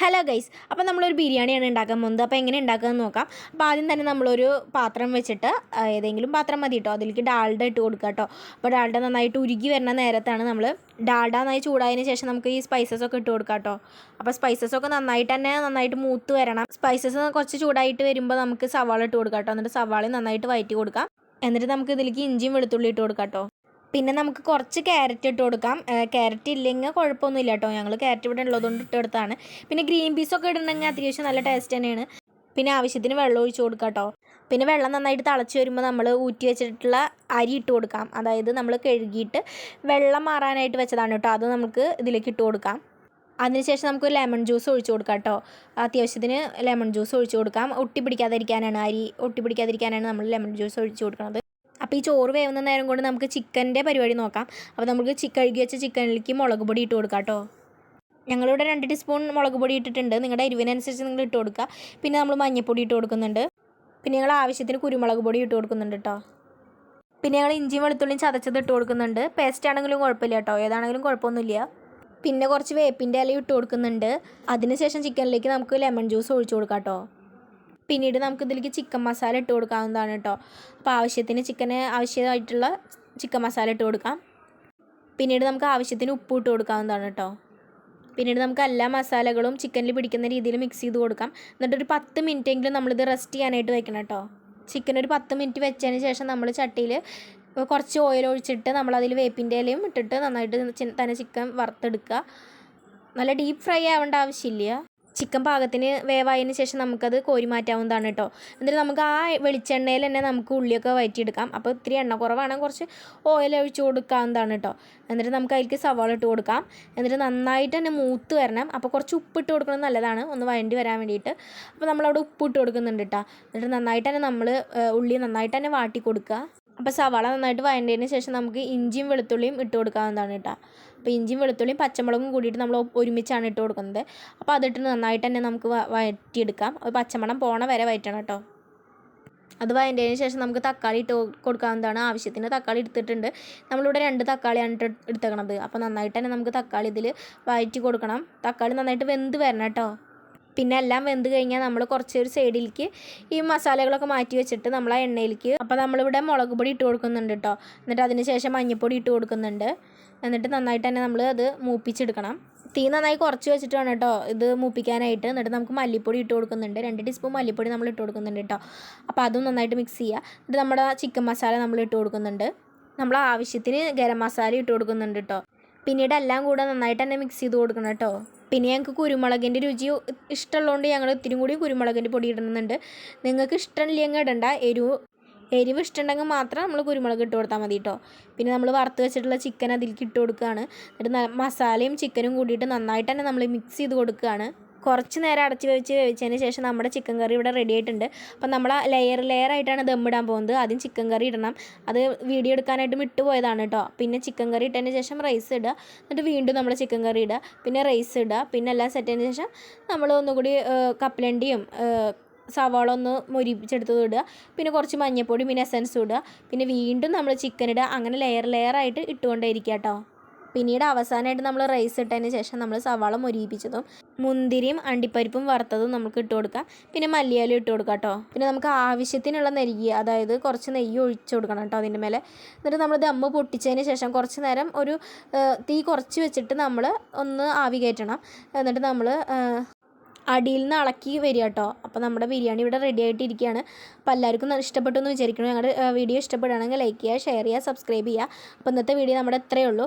Hello guys അപ്പോൾ നമ്മളൊരു ബിരിയാണിയാണ് ഉണ്ടാക്കാൻ പോകുന്നത്. അപ്പോൾ എങ്ങനെ ഉണ്ടാക്കാമെന്ന് നോക്കാം. അപ്പോൾ ആദ്യം തന്നെ നമ്മളൊരു പാത്രം വെച്ചിട്ട് ഏതെങ്കിലും പാത്രം മതി കേട്ടോ അതിലേക്ക് ഡാൾഡ ഇട്ട് കൊടുക്കുക കേട്ടോ അപ്പോൾ ഡാൾഡ നന്നായിട്ട് ഉരുകി വരുന്ന നേരത്താണ് നമ്മൾ ഡാൾഡ നന്നായി ചൂടായതിന് ശേഷം നമുക്ക് ഈ സ്പൈസസ് ഒക്കെ ഇട്ട് കൊടുക്കാം കേട്ടോ അപ്പോൾ സ്പൈസസ് ഒക്കെ നന്നായിട്ട് തന്നെ നന്നായിട്ട് മൂത്ത് വരണം. സ്പൈസസ് കുറച്ച് ചൂടായിട്ട് വരുമ്പോൾ നമുക്ക് സവാള ഇട്ട് കൊടുക്കാം കേട്ടോ എന്നിട്ട് സവാള നന്നായിട്ട് വയറ്റി കൊടുക്കാം. എന്നിട്ട് നമുക്ക് ഇതിലേക്ക് ഇഞ്ചിയും വെളുത്തുള്ളി ഇട്ട് കൊടുക്കാം കേട്ടോ പിന്നെ നമുക്ക് കുറച്ച് ക്യാരറ്റ് ഇട്ട് കൊടുക്കാം. ക്യാരറ്റ് ഇല്ലെങ്കിൽ കുഴപ്പമൊന്നുമില്ല കേട്ടോ. ഞങ്ങൾ ക്യാരറ്റ് ഇവിടെ ഉള്ളതുകൊണ്ട് ഇട്ട് കൊടുത്താണ്. പിന്നെ ഗ്രീൻ പീസൊക്കെ ഇടണമെങ്കിൽ അത്യാവശ്യം നല്ല ടേസ്റ്റ് തന്നെയാണ്. പിന്നെ ആവശ്യത്തിന് വെള്ളം ഒഴിച്ച് കൊടുക്കാം കേട്ടോ. പിന്നെ വെള്ളം നന്നായിട്ട് തിളച്ച് വരുമ്പോൾ നമ്മൾ ഊറ്റി വെച്ചിട്ടുള്ള അരി ഇട്ട് കൊടുക്കാം. അതായത് നമ്മൾ കഴുകിയിട്ട് വെള്ളം മാറാനായിട്ട് വെച്ചതാണ് കേട്ടോ. അത് നമുക്ക് ഇതിലേക്ക് ഇട്ട് കൊടുക്കാം. അതിനുശേഷം നമുക്ക് ലെമൺ ജ്യൂസ് ഒഴിച്ചു കൊടുക്കാം കേട്ടോ. അത്യാവശ്യത്തിന് ലെമൺ ജ്യൂസ് ഒഴിച്ചു കൊടുക്കാം. ഒട്ടി പിടിക്കാതിരിക്കാനാണ് അരി. ഒട്ടി പിടിക്കാതിരിക്കാനാണ് നമ്മൾ ലെമൺ ജ്യൂസ് ഒഴിച്ചു കൊടുക്കുന്നത്. അപ്പോൾ ഈ ചോറ് വേവുന്ന നേരം കൊണ്ട് നമുക്ക് ചിക്കന്റെ പരിപാടി നോക്കാം. അപ്പോൾ നമുക്ക് ചിക്കൻ കഴുകി വെച്ച ചിക്കനിലേക്ക് മുളക് പൊടി ഇട്ട് കൊടുക്കാം കേട്ടോ. ഞങ്ങളിവിടെ രണ്ട് ടീസ്പൂൺ മുളക് പൊടി ഇട്ടിട്ടുണ്ട്. നിങ്ങളുടെ എരിവിനനുസരിച്ച് നിങ്ങൾ ഇട്ട് കൊടുക്കുക. പിന്നെ നമ്മൾ മഞ്ഞൾപ്പൊടി ഇട്ട് കൊടുക്കുന്നുണ്ട്. പിന്നെ ഞങ്ങൾ ആവശ്യത്തിന് കുരുമുളക് പൊടി ഇട്ട് കൊടുക്കുന്നുണ്ട് കേട്ടോ. പിന്നെ ഞങ്ങൾ ഇഞ്ചിയും വെളുത്തുള്ളിയും ചതച്ചത് ഇട്ട് കൊടുക്കുന്നുണ്ട്. പേസ്റ്റ് ആണെങ്കിലും കുഴപ്പമില്ല കേട്ടോ. ഏതാണെങ്കിലും കുഴപ്പമൊന്നുമില്ല. പിന്നെ കുറച്ച് വേപ്പിന്റെ ഇല ഇട്ട് കൊടുക്കുന്നുണ്ട്. അതിനുശേഷം ചിക്കനിലേക്ക് നമുക്ക് ലെമൺ ജ്യൂസ് ഒഴിച്ചു കൊടുക്കാം കേട്ടോ. പിന്നീട് നമുക്ക് ഇതിലേക്ക് ചിക്കൻ മസാല ഇട്ട് കൊടുക്കാവുന്നതാണ് കേട്ടോ. അപ്പോൾ ആവശ്യത്തിന് ചിക്കന് ആവശ്യമായിട്ടുള്ള ചിക്കൻ മസാല ഇട്ട് കൊടുക്കാം. പിന്നീട് നമുക്ക് ആവശ്യത്തിന് ഉപ്പ് ഇട്ട് കൊടുക്കാവുന്നതാണ് കേട്ടോ. പിന്നീട് നമുക്ക് എല്ലാ മസാലകളും ചിക്കനിൽ പിടിക്കുന്ന രീതിയിൽ മിക്സ് ചെയ്ത് കൊടുക്കാം. എന്നിട്ട് ഒരു പത്ത് മിനിറ്റ് എങ്കിലും നമ്മളിത് റെസ്റ്റ് ചെയ്യാനായിട്ട് വെക്കണം കേട്ടോ. ചിക്കൻ ഒരു പത്ത് മിനിറ്റ് വെച്ചതിന് ശേഷം നമ്മൾ ചട്ടിയിൽ കുറച്ച് ഓയിൽ ഒഴിച്ചിട്ട് നമ്മളതിൽ വേപ്പിന്റെ ഇലയും ഇട്ടിട്ട് നന്നായിട്ട് തന്നെ ചിക്കൻ വറുത്തെടുക്കുക. നല്ല ഡീപ്പ് ഫ്രൈ ആവേണ്ട ആവശ്യമില്ല. ചിക്കൻ പാകത്തിന് വേവായതിന് ശേഷം നമുക്കത് കോരി മാറ്റാവുന്നതാണ് കേട്ടോ. എന്നിട്ട് നമുക്ക് ആ വെളിച്ചെണ്ണയിൽ തന്നെ നമുക്ക് ഉള്ളിയൊക്കെ വയറ്റിയെടുക്കാം. അപ്പോൾ ഇത്തിരി എണ്ണ കുറവാണെങ്കിൽ കുറച്ച് ഓയിൽ ഒഴിച്ച് കൊടുക്കാവുന്നതാണ് കേട്ടോ. എന്നിട്ട് നമുക്ക് അതിലേക്ക് സവാള ഇട്ട് കൊടുക്കാം. എന്നിട്ട് നന്നായിട്ട് തന്നെ മൂത്ത് വരണം. അപ്പോൾ കുറച്ച് ഉപ്പിട്ട് കൊടുക്കുന്നത് നല്ലതാണ്. ഒന്ന് വഴണ്ടി വരാൻ വേണ്ടിയിട്ട്. അപ്പോൾ നമ്മളവിടെ ഉപ്പിട്ട് കൊടുക്കുന്നുണ്ട് കേട്ടോ. എന്നിട്ട് നന്നായിട്ട് തന്നെ നമ്മൾ ഉള്ളി നന്നായിട്ട് തന്നെ വാട്ടി കൊടുക്കുക. അപ്പോൾ സവാള നന്നായിട്ട് വഴണ്ടതിന് ശേഷം നമുക്ക് ഇഞ്ചിയും വെളുത്തുള്ളിയും ഇട്ട് കൊടുക്കാവുന്നതാണ് കേട്ടോ. അപ്പോൾ ഇഞ്ചിയും വെളുത്തുള്ളിയും പച്ചമുളകും കൂടിയിട്ട് നമ്മൾ ഒരുമിച്ചാണ് ഇട്ട് കൊടുക്കുന്നത്. അപ്പോൾ അതിട്ട് നന്നായിട്ട് തന്നെ നമുക്ക് വയറ്റിയെടുക്കാം. അത് പച്ചമണം പോണ വരെ വഴറ്റണം കേട്ടോ. അത് വഴണ്ടതിന് ശേഷം നമുക്ക് തക്കാളി ഇട്ട് കൊടുക്കാവുന്നതാണ് ആവശ്യത്തിന്. തക്കാളി എടുത്തിട്ടുണ്ട്. നമ്മളിവിടെ രണ്ട് തക്കാളിയാണ് ഇട്ട് എടുത്തേക്കണത്. അപ്പോൾ നന്നായിട്ട് തന്നെ നമുക്ക് തക്കാളി ഇതിൽ വഴറ്റി കൊടുക്കണം. തക്കാളി നന്നായിട്ട് വെന്ത് വരണം കേട്ടോ. പിന്നെ എല്ലാം വെന്ത് കഴിഞ്ഞാൽ നമ്മൾ കുറച്ച് ഒരു സൈഡിലേക്ക് ഈ മസാലകളൊക്കെ മാറ്റി വെച്ചിട്ട് നമ്മൾ ആ എണ്ണയിലേക്ക് അപ്പോൾ നമ്മളിവിടെ മുളക് പൊടി ഇട്ട് കൊടുക്കുന്നുണ്ട് കേട്ടോ എന്നിട്ട് അതിന് ശേഷം മഞ്ഞൾപ്പൊടി ഇട്ട് കൊടുക്കുന്നുണ്ട്. എന്നിട്ട് നന്നായിട്ട് തന്നെ നമ്മൾ അത് മൂപ്പിച്ചെടുക്കണം. തീ നന്നായി കുറച്ച് വെച്ചിട്ട് വേണം കേട്ടോ ഇത് മൂപ്പിക്കാനായിട്ട്. എന്നിട്ട് നമുക്ക് മല്ലിപ്പൊടി ഇട്ട് കൊടുക്കുന്നുണ്ട്. രണ്ട് ടീസ്പൂൺ മല്ലിപ്പൊടി നമ്മൾ ഇട്ട് കൊടുക്കുന്നുണ്ട് കേട്ടോ അപ്പോൾ അതും നന്നായിട്ട് മിക്സ് ചെയ്യുക എന്നിട്ട് നമ്മുടെ ചിക്കൻ മസാല നമ്മൾ ഇട്ട് കൊടുക്കുന്നുണ്ട്. നമ്മൾ ആവശ്യത്തിന് ഗരം മസാല ഇട്ട് കൊടുക്കുന്നുണ്ട് കേട്ടോ പിന്നീട് എല്ലാം കൂടെ നന്നായിട്ട് തന്നെ മിക്സ് ചെയ്ത് കൊടുക്കണം കേട്ടോ പിന്നെ ഞങ്ങൾക്ക് കുരുമുളകിന്റെ രുചി ഇഷ്ടമുള്ളതുകൊണ്ട് ഞങ്ങൾ ഇത്തിരി കൂടി കുരുമുളകിന്റെ പൊടി ഇടുന്നുണ്ട്. നിങ്ങൾക്ക് ഇഷ്ടമില്ലെങ്കിൽ ഇടണ്ട. എരിവ് എരിവ് ഇഷ്ടമുണ്ടെങ്കിൽ മാത്രം നമ്മൾ കുരുമുളക് ഇട്ട് കൊടുത്താൽ മതി കേട്ടോ. പിന്നെ നമ്മൾ വറുത്ത് വെച്ചിട്ടുള്ള ചിക്കൻ അതിലേക്ക് ഇട്ട് കൊടുക്കുകയാണ്. എന്നിട്ട് മസാലയും ചിക്കനും കൂടിയിട്ട് നന്നായിട്ട് തന്നെ നമ്മൾ മിക്സ് ചെയ്ത് കൊടുക്കുകയാണ്. കുറച്ച് നേരം അടച്ച് വെച്ച് വേവിച്ചതിന് ശേഷം നമ്മുടെ ചിക്കൻ കറി ഇവിടെ റെഡി ആയിട്ടുണ്ട്. അപ്പം നമ്മൾ ലെയർ ലെയർ ആയിട്ടാണ് ദം ഇടാൻ പോകുന്നത്. ആദ്യം ചിക്കൻ കറി ഇടണം. അത് വീഡിയോ എടുക്കാനായിട്ട് വിട്ടുപോയതാണ് കേട്ടോ പിന്നെ ചിക്കൻ കറി ഇട്ടതിന് ശേഷം റൈസ് ഇടുക. എന്നിട്ട് വീണ്ടും നമ്മൾ ചിക്കൻ കറി ഇടുക. പിന്നെ റൈസ് ഇടുക. പിന്നെ എല്ലാം സെറ്റ് ചെയ്തതിന് ശേഷം നമ്മൾ ഒന്നുകൂടി കപ്പലണ്ടിയും സവാള ഒന്ന് മൊരിപ്പിച്ചെടുത്തത് ഇടുക. പിന്നെ കുറച്ച് മഞ്ഞൾപ്പൊടി പിന്നെ എസൻസ് ഇടുക. പിന്നെ വീണ്ടും നമ്മൾ ചിക്കൻ ഇടുക. അങ്ങനെ ലെയർ ലെയർ ആയിട്ട് ഇട്ടുകൊണ്ടേ ഇരിക്കുക കേട്ടോ പിന്നീട് അവസാനമായിട്ട് നമ്മൾ റൈസ് ഇട്ടതിന് ശേഷം നമ്മൾ സവാള മൊരിയിപ്പിച്ചതും മുന്തിരിയും അണ്ടിപ്പരിപ്പും വറുത്തതും നമുക്ക് ഇട്ട് കൊടുക്കാം. പിന്നെ മല്ലിയാലും ഇട്ട് കൊടുക്കാം കേട്ടോ. പിന്നെ നമുക്ക് ആവശ്യത്തിനുള്ള നെയ്യ് അതായത് കുറച്ച് നെയ്യ് ഒഴിച്ചു കൊടുക്കണം കേട്ടോ അതിന്റെ മേലെ. എന്നിട്ട് നമ്മൾ ദമ്മ് പൊട്ടിച്ചതിന് ശേഷം കുറച്ച് നേരം ഒരു തീ കുറച്ച് വെച്ചിട്ട് നമ്മൾ ഒന്ന് ആവി കയറ്റണം. എന്നിട്ട് നമ്മൾ അടിയിൽ നിന്ന് ഇളക്കി വരിക കേട്ടോ. അപ്പോൾ നമ്മുടെ ബിരിയാണി ഇവിടെ റെഡി ആയിട്ടിരിക്കുകയാണ്. അപ്പോൾ എല്ലാവർക്കും ഇഷ്ടപ്പെട്ടു എന്ന് വിചാരിക്കണം ഞങ്ങളുടെ വീഡിയോ ഇഷ്ടപ്പെടുകയാണെങ്കിൽ ലൈക്ക് ചെയ്യുക ഷെയർ ചെയ്യുക സബ്സ്ക്രൈബ് ചെയ്യുക. അപ്പോൾ ഇന്നത്തെ വീഡിയോ നമ്മുടെ ഇത്രയേ ഉള്ളൂ.